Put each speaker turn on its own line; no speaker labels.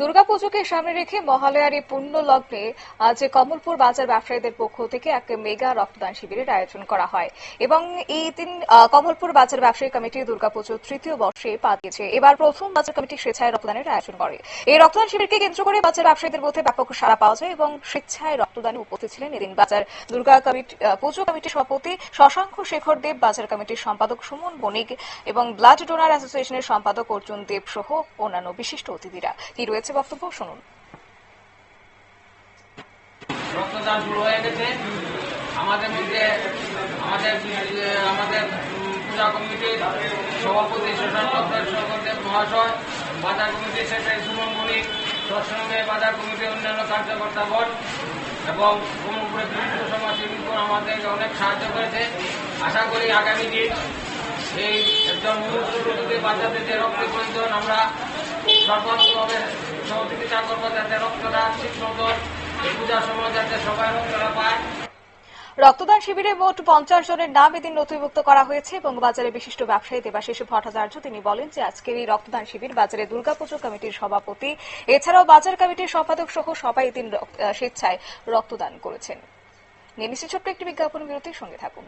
দুর্গাপুজোকে সামনে রেখে মহালয়ার এই পুণ্য লগ্নে আজ কমলপুর বাজার ব্যবসায়ীদের পক্ষ থেকে এক মেগা রক্তদান শিবিরের আয়োজন করা হয়। এবং এই দিন কমলপুর বাজার ব্যবসায়ী কমিটি দুর্গাপুজোর তৃতীয় বর্ষে পা দিয়েছে এবার প্রথম বাজার কমিটি স্বেচ্ছায় রক্তদানের আয়োজন করে। এই রক্তদান শিবিরকে কেন্দ্র করে বাজার ব্যবসায়ীদের মধ্যে ব্যাপক সাড়া পাওয়া যায় এবং স্বেচ্ছায় রক্তদানে উপস্থিত ছিলেন এদিন বাজার দুর্গা কমিটি পুজো কমিটির সভাপতি শশাঙ্ক শেখর দেব, বাজার কমিটির সম্পাদক সুমন বণিক এবং ব্লাড ডোনার অ্যাসোসিয়েশনের সম্পাদক অর্জুন দেব সহ অন্যান্য বিশিষ্ট অতিথিরা। কি রয়েছে বক্তব্য শুনুন।
রক্তদান শুরু হয়ে গেছে। আমাদের মধ্যে আমাদের আমাদের পূজা কমিটির সভাপতি সভাপতি মহাশয়, বাজার কমিটির সেক্রেটারি সুমন মণিক তৎসঙ্গে বাজার কমিটির অন্যান্য কার্যকর্তাগণ এবং ব্রহ্মপুরের বিভিন্ন সমাজসেবীগণ আমাদেরকে অনেক সাহায্য করেছে। আশা করি আগামী দিন এই একজন মুহূর্তে বাচ্চাদের যে রক্তের প্রয়োজন আমরা সর্বাত্মকভাবে
রক্তদান শিবিরে মোট পঞ্চাশ জনের নাম এদিন নথিভুক্ত করা হয়েছে। এবং বাজারে বিশিষ্ট ব্যবসায়ী দেবাশিস ভট্টাচার্য, তিনি বলেন যে আজকের এই রক্তদান শিবির বাজারে দুর্গাপুজো কমিটির সভাপতি, এছাড়াও বাজার কমিটির সম্পাদক সহ সবাই এদিন স্বেচ্ছায় রক্তদান করেছেন। নিচ্ছি ছোট্ট একটি বিজ্ঞাপন বিরতির সঙ্গে থাকুন।